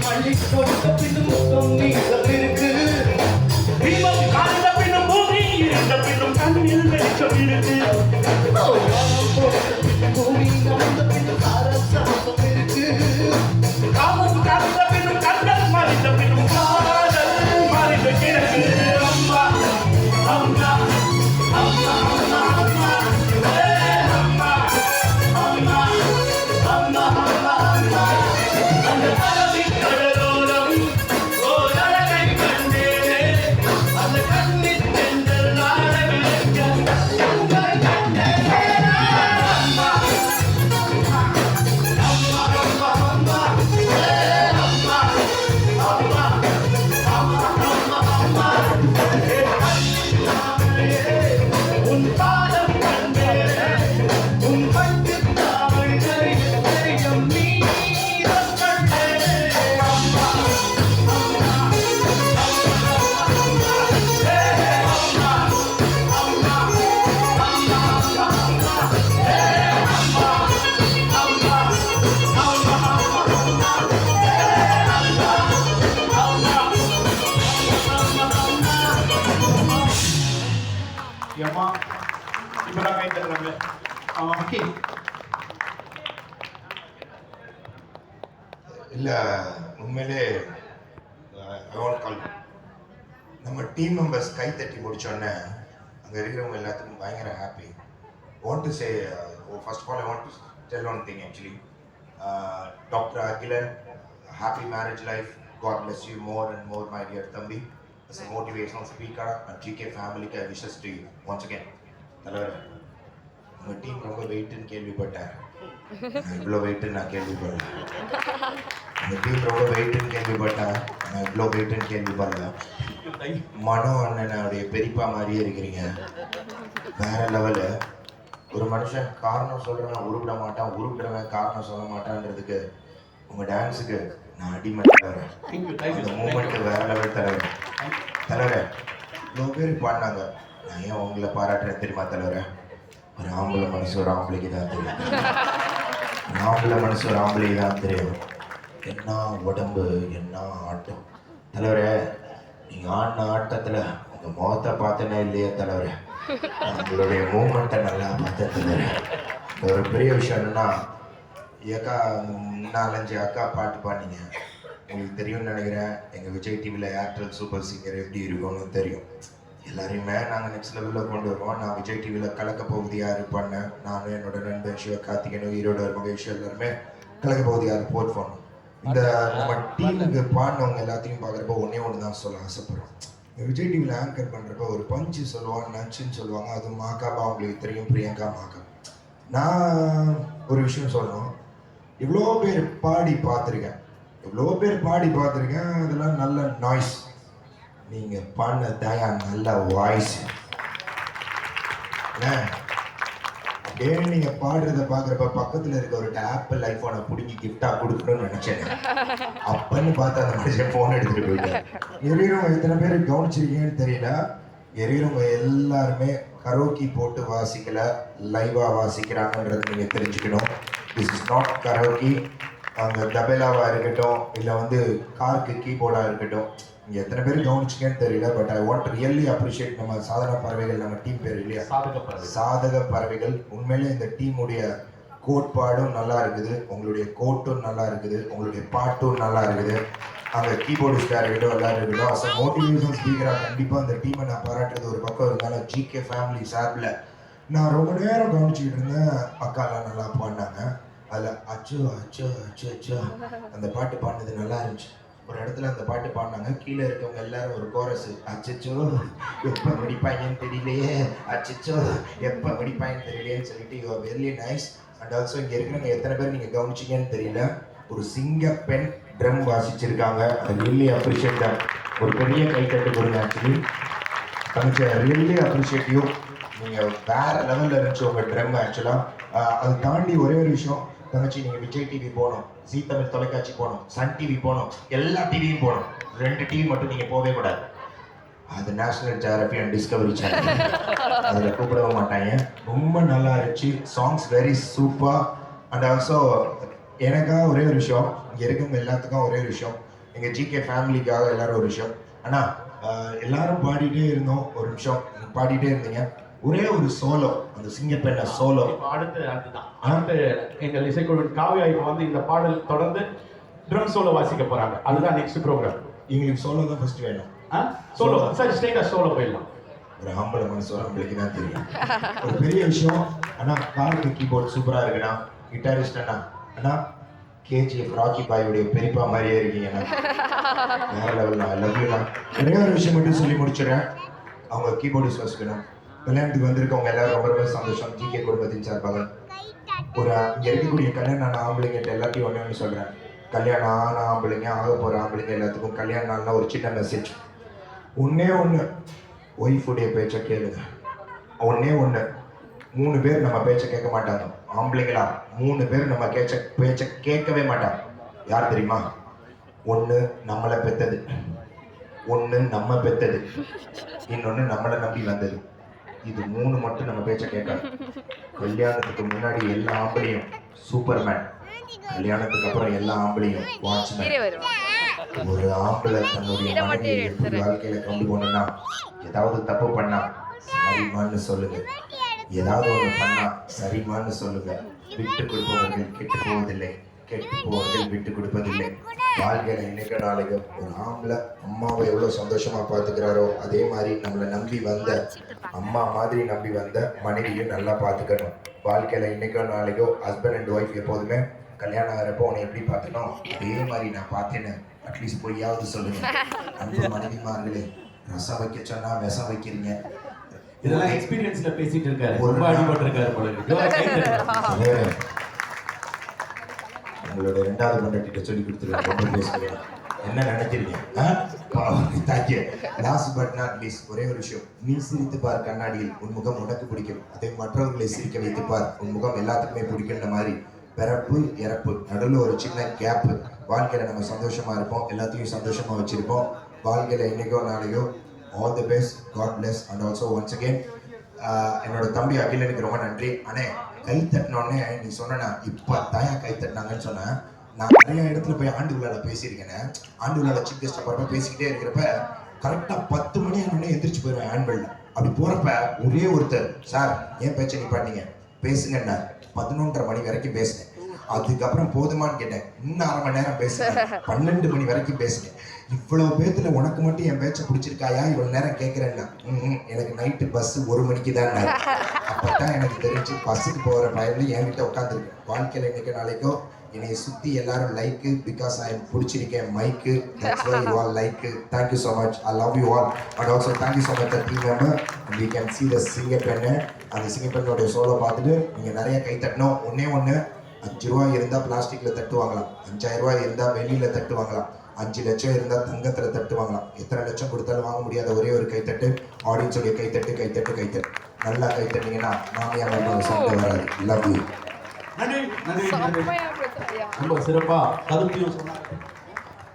மல்லி கொடுத்த பின்னும் முத்தம் நீளம் இருக்கு தீபம் காய்ந்த பின்னும் பூமி இருந்த பின்னும் கண்ணில் வெளிச்சம் இருக்கு ஏம்மா இப்பதான் கை தட்டுறாங்க அவன் ஓகே இல்லை உண்மையிலே அவார்ட் கால் நம்ம டீம் மெம்பர்ஸ் கை தட்டி முடிச்சோடனே அங்கே இருக்கிறவங்க எல்லாத்துக்கும் பயங்கர happy want to say first of all I want to tell one thing actually doctor Akilan happy marriage life God bless you more and more my dear தம்பி as a motivational speaker and GK wishes to you once again தலைவர் உங்கள் team ரொம்ப வெயிட்டுன்னு கேள்விப்பட்டேன். இவ்வளோ வெயிட்டுன்னு நான் கேள்விப்படல. இந்த team ரொம்ப வெயிட்டுன்னு கேள்விப்பட்டேன். நான் இவ்வளோ வெயிட்டுன்னு கேள்விப்படல. மனோ அண்ணனுடைய பெரியப்பா மாதிரியே இருக்கிறீங்க. வேற லெவலு ஒரு மனுஷன் காரணம் சொல்றவன் உருப்பிட மாட்டான் உருப்பிடுறவன் காரணம் சொல்ல மாட்டான்றதுக்கு உங்க டான்ஸுக்கு நான் அடிமை தலைவர் தேங்க்யூ தேங்க்யூ அந்த சார் மூமெண்ட் வேற லெவல் தலைவர். தலைவர் இவ்வளோ பேர் பாடினாங்க நான் ஏன் உங்களை பாராட்டுறேன் தெரியுமா தலைவரே? ஒரு ஆம்பளை மனசு ஒரு ஆம்பளைக்கு தான் தெரியும். ஒரு ஆம்பளை மனசு ஒரு ஆம்பளைக்கு தான் தெரியும். என்ன உடம்பு என்ன ஆட்டம். தலைவரே நீங்கள் ஆடின ஆட்டத்தில் உங்கள் முகத்தை பார்த்தனே இல்லையே தலைவரே. உங்களுடைய மூமெண்ட்டை நல்லா பார்த்தேன் தலைவரே. ஒரு பெரிய விஷயம் என்னன்னா ஏக்கா நாலஞ்சு அக்கா பாட்டு பாடினீங்க. உங்களுக்கு தெரியும்னு நினைக்கிறேன். எங்கள் விஜய் டிவியில் ஏர்டெல் சூப்பர் சிங்கர் எப்படி இருக்கும்னு தெரியும். எல்லாரையுமே நாங்கள் நெக்ஸ்ட் லெவலில் கொண்டு வருவோம். நான் விஜய் டிவியில் கலக்க போகுது யார் பண்ணேன் நானும் என்னோட நண்பன் சிவகார்த்திகனும் ஈரோடு மகேஷ் எல்லாருமே கலக்க போகுது யார்? போட் பண்ணோம் இந்த நம்ம டீமுக்கு பாடினவங்க எல்லாத்தையும் பார்க்குறப்ப ஒன்றே ஒன்று தான் சொல்ல ஆசைப்படுறோம். விஜய் டிவியில் ஆங்கர் பண்ணுறப்ப ஒரு பஞ்சு சொல்லுவாங்க நச்சுன்னு சொல்லுவாங்க. அது மாக்காபா உங்களுக்கு தெரியும். பிரியங்கா மாக்கா. நான் ஒரு விஷயம் சொல்லணும். இவ்வளோ பேர் பாடி பார்த்துருக்கேன். இவ்வளோ பேர் பாடி பார்த்துருக்கேன். அதெல்லாம் நல்ல நாய்ஸ் நீங்கள் பாடின தயா நல்ல வாய்ஸ் அப்படியே நீங்கள் பாடுறத பார்க்குறப்ப பக்கத்தில் இருக்க ஒரு ஆப்பிள் ஐஃபோனை பிடிங்கி கிஃப்டாக கொடுக்கணும்னு நினச்சேன் அப்பன்னு பார்த்து அந்த மனுஷன் ஃபோன் எடுத்துகிட்டு போயிட்டேன் எரியறவங்க எத்தனை பேர் கவனிச்சிருக்கீங்கன்னு தெரியல. எரியறவங்க எல்லாருமே கரோக்கி போட்டு வாசிக்கல லைவாக வாசிக்கிறாங்கன்றது நீங்க தெரிஞ்சுக்கணும். திஸ் இஸ் நாட் கரோக்கி அங்க தபேலாவா இருக்கட்டும் இல்ல வந்து காருக்கு கீபோர்டா இருக்கட்டும் இங்க எத்தனை பேர் கவனிச்சிங்கன்னு தெரியல but I want really appreciate நம்ம சாதன பறவைகள் நம்ம டீம் பேர் இல்லையா? சாதகப்படுறது சாதக பறவைகள். உண்மையிலே இந்த டீமுடைய கோட்பாடும் நல்லா இருக்குது உங்களுடைய கோட்டும் நல்லா இருக்குது உங்களுடைய பாட்டும் நல்லா இருக்குது. அங்கே கீபோர்டிஸ்டாக இருக்கட்டும் எல்லாரும் இருக்கட்டும். அஸ் அ மோட்டிவேஷன் ஸ்பீக்கராக கண்டிப்பாக அந்த டீமை நான் பாராட்டுறது ஒரு பக்கம் இருந்தாலும் ஜிகே ஃபேமிலி சார்பில் நான் ரொம்ப நேரம் கவனிச்சுக்கிட்டு இருந்தேன். அக்காலாம் நல்லா பாடினாங்க. அதில் அச்சோ அச்சோ அச்சோ அச்சோ. அந்த பாட்டு பாடினது நல்லா இருந்துச்சு. ஒரு இடத்துல அந்த பாட்டு பாடினாங்க. கீழே இருக்கவங்க எல்லாரும் ஒரு கோரஸ் அச்சச்சோ எப்போ படிப்பாங்கன்னு தெரியலையே. அச்சச்சோ எப்போ படிப்பாங்கன்னு தெரியலையேன்னு சொல்லிட்டு you very nice and also இங்கே இருக்கிறவங்க எத்தனை பேர் நீங்கள் கவனிச்சிங்கன்னு தெரியல. ஒரு சிங்க பெண் ட்ரம் வாசிச்சிருக்காங்க. ஐ ரியலி அப்ரிஷியேட் தான் ஒரு பெரிய கைத்தட்டு கொடுங்க ஆக்சுவலி தங்கச்சி ரியலி அப்ரிஷியேட் யூ நீங்கள் வேற லெவலில் இருந்துச்சு உங்கள் ட்ரம் ஆக்சுவலாக அது தாண்டி ஒரே ஒரு விஷயம். தங்கச்சி நீங்கள் விஜய் டிவி போகணும் ஜி தமிழ் தொலைக்காட்சி போகணும் சன் டிவி போகணும் எல்லா டிவியும் போகணும். ரெண்டு டிவி மட்டும் நீங்கள் போகவே கூடாது. அது National Geographic and Discovery Channel அதில் கூப்பிடவே மாட்டாங்க. ரொம்ப நல்லா இருந்துச்சு. Songs very super and also எனக்காக ஒரே ஒரு விஷயம். இங்கே இருக்கவங்க எல்லாத்துக்கும் ஒரே ஒரு விஷயம். எங்கள் ஜிகே ஃபேமிலிக்காக எல்லாரும் ஒரு விஷயம். ஆனால் எல்லாரும் பாடிட்டே இருந்தோம். ஒரு நிமிஷம். பாடிட்டே இருந்தீங்க. ஒரே ஒரு சோலோ அந்த சிங்கப்பெண்ண சோலோ. அடுத்து அதுதான். அடுத்து எங்கள் இசைக்குழுவின் காவியா இப்போ வந்து இந்த பாடல் தொடர்ந்து ட்ரம் சோலோ வாசிக்க போறாங்க. அதுதான் நெக்ஸ்ட் ப்ரோக்ராம் எங்களுக்கு சோலோ தான் ஃபர்ஸ்ட் வேணும். சோலோ சரி ஸ்ட்ரைட்டா சோலோ போயிடலாம். ஒரு ஆம்பளை மனசு வர உங்களுக்கு தான் தெரியும். ஒரு பெரிய விஷயம் அண்ணா காருக்கு கீபோர்ட் சூப்பரா இருக்குண்ணா. கிட்டாரிஸ்ட் அண்ணா. அண்ணா கேஜிஎஃப் ராக்கி பாயுடைய பெரியப்பா மாதிரியே இருக்கீங்க அண்ணா. வேற லெவல் ஐ லவ் யூண்ணா ஒரே ஒரு விஷயம் மட்டும் சொல்லி முடிச்சிடுறேன். அவங்க கீபோர்டிஸ்ட் வச்சுக்கணும் கல்யாணத்துக்கு வந்திருக்கவங்க எல்லாரும் ரொம்ப ரொம்ப சந்தோஷம். ஜிகே குடும்பத்தின் சார்பாக ஒரு இங்க இருக்கக்கூடிய கல்யாணம் ஆன ஆம்பளைங்கிட்ட எல்லாத்தையும் ஒன்று ஒன்று சொல்கிறேன் கல்யாணம் ஆன ஆம்பளைங்க ஆக போகிற ஆம்பளைங்க எல்லாத்துக்கும் கல்யாணம் நாள்னா ஒரு சின்ன மெசேஜ் ஒன்றே ஒன்று ஒய்ஃபுடைய பேச்சை கேளுங்க. ஒன்றே ஒன்று மூணு பேர் நம்ம பேச்சை கேட்க மாட்டாங்க. ஆம்பளைங்களா? மூணு பேர் நம்ம கேச்ச பேச்சை கேட்கவே மாட்டாங்க. யார் தெரியுமா? ஒன்று நம்மளை பெத்தது. ஒன்று நம்ம பெத்தது. இன்னொன்று நம்மளை நம்பி வந்தது. இது மூணு மட்டும் நம்ம பேச்சை கேட்காது. கல்யாணத்துக்கு முன்னாடி எல்லா ஆம்பளையும் சூப்பர்மேன். கல்யாணத்துக்கு அப்புறம் எல்லா ஆம்பளையும் வாட்ச்மேன். ஒரு ஆம்பளை தன்னுடைய மனைவியை எப்படி. வாழ்க்கையில கொண்டு போகணும்னா ஏதாவது தப்பு பண்ணா சரிமான்னு சொல்லுங்க. ஏதாவது ஒண்ணு பண்ணா சரிமான்னு சொல்லுங்க. விட்டு கொடுப்பவர்கள் கெட்டு போவதில்லை. கெட்டு போவர்கள் விட்டு கொடுப்பதில்லை. வாழ்க்கையில இன்னைக்கு நாளைக்கு ஒரு ஆம்பளை அம்மாவை எவ்வளவு சந்தோஷமா பார்த்துக்கிறாரோ அதே மாதிரி நம்மளை நம்பி வந்த அம்மா மாதிரி நம்பி வந்த மனைவியும் நல்லா பார்த்துக்கணும். வாழ்க்கையில இன்னைக்கோ நாளைக்கோ ஹஸ்பண்ட் அண்ட் ஒய்ஃப் எப்போதுமே கல்யாணம் ஆகிறப்போ உன்னை எப்படி பார்த்தனோ அதே மாதிரி நான் பார்த்தேன்னு அட்லீஸ்ட் பொய்யாவது சொல்லுங்க. அன்பு மனைவிமார்களே ரசம் வைக்க சொன்னா விஷம் வைக்கிறீங்க. இதெல்லாம் எக்ஸ்பீரியன்ஸ்ல பேசிட்டு இருக்காரு. ஒரு ரொம்ப நாள். அடிபட்டு இருக்காரு போல இருக்கு உங்களோட ரெண்டாவது கொண்டாட்டிட்ட சொல்லி கொடுத்துருக்கேன் ரொம்ப பேசுகிறேன் என்ன நினைக்கிறீங்க? Thank you last but not least ஒரே ஒரு விஷயம். நீ சிரித்து பார் கண்ணாடியில். உன் முகம் உனக்கு பிடிக்கும். அதை மற்றவர்களை சிரிக்க வைத்து பார் உன் முகம் எல்லாத்துக்குமே பிடிக்குன்ற மாதிரி பிறப்பு இறப்பு நடுவில் ஒரு சின்ன கேப்பு வாழ்க்கையில நம்ம சந்தோஷமா இருப்போம். எல்லாத்தையும் சந்தோஷமா வச்சிருப்போம். வாழ்க்கையில இன்னைக்கோ நாளைக்கோ all the best God bless and also once again என்னோட தம்பி அகிலனுக்கு ரொம்ப நன்றி. அண்ணே கை தட்டினோடனே நீ சொன்னா இப்ப தாயா கை தட்டினாங்கன்னு சொன்னேன். நான் நிறைய இடத்துல போய் ஆண்டு விழால பேசியிருக்கேனே. ஆண்டு விழால சீஃப் கெஸ்ட் போறப்ப பேசிக்கிட்டே இருக்கிறப்ப கரெக்டா பத்து மணி ஆனோடனே எந்திரிச்சு போயிடுவேன் ஆன்வெல்ல அப்படி போறப்ப ஒரே ஒருத்தர் சார் ஏன் பேச்சை நிப்பாட்டீங்க? பேசுங்கண்ணா. பதினொன்றரை மணி வரைக்கும் பேசினேன். அதுக்கப்புறம் போதுமான்னு கேட்டேன். இன்னும் அரை மணி நேரம் பேசுறேன். பன்னெண்டு மணி வரைக்கும் பேசுறேன். இவ்வளவு பேத்துல உனக்கு மட்டும் என் பேச்சை பிடிச்சிருக்காயா? இவ்வளவு நேரம் கேட்கிறேன்னா எனக்கு நைட்டு பஸ் ஒரு மணிக்கு தான் அப்பதான் எனக்கு தெரிஞ்சு பஸ்ஸுக்கு போற பயந்து என்கிட்ட உட்காந்துருக்கேன் வாழ்க்கையில இன்னைக்கு நாளைக்கோ என்னை சுத்தி எல்லாரும் like because I பிடிச்சிருக்கேன் mic you all like thank you so much I love you all but also thank you so much team member we can see the சிங்கப்பெண்ணு அந்த சிங்கப்பெண்ணோட சோலோ பார்த்துட்டு நீங்கள் நிறைய கை தட்டணும். ஒன்னே ஒன்று அஞ்சு ரூபாய் இருந்தா பிளாஸ்டிக்ல தட்டு வாங்கலாம். அஞ்சாயிரம் ரூபாய் இருந்தா வெள்ளியில தட்டு வாங்கலாம். அஞ்சு லட்சம் இருந்தா தங்கத்துல தட்டு வாங்கலாம். எத்தனை லட்சம் கொடுத்தாலும் வாங்க முடியாத ஒரே ஒரு கைத்தட்டு ஆடியன்ஸோடைய கைத்தட்டு கைத்தட்டு கைத்தட்டு. நல்லா கை தட்டிங்கன்னா மாமியார் சண்டை வராது. லவ் யூ ரொம்ப சிறப்பா கருத்தையும் சொன்னாங்க.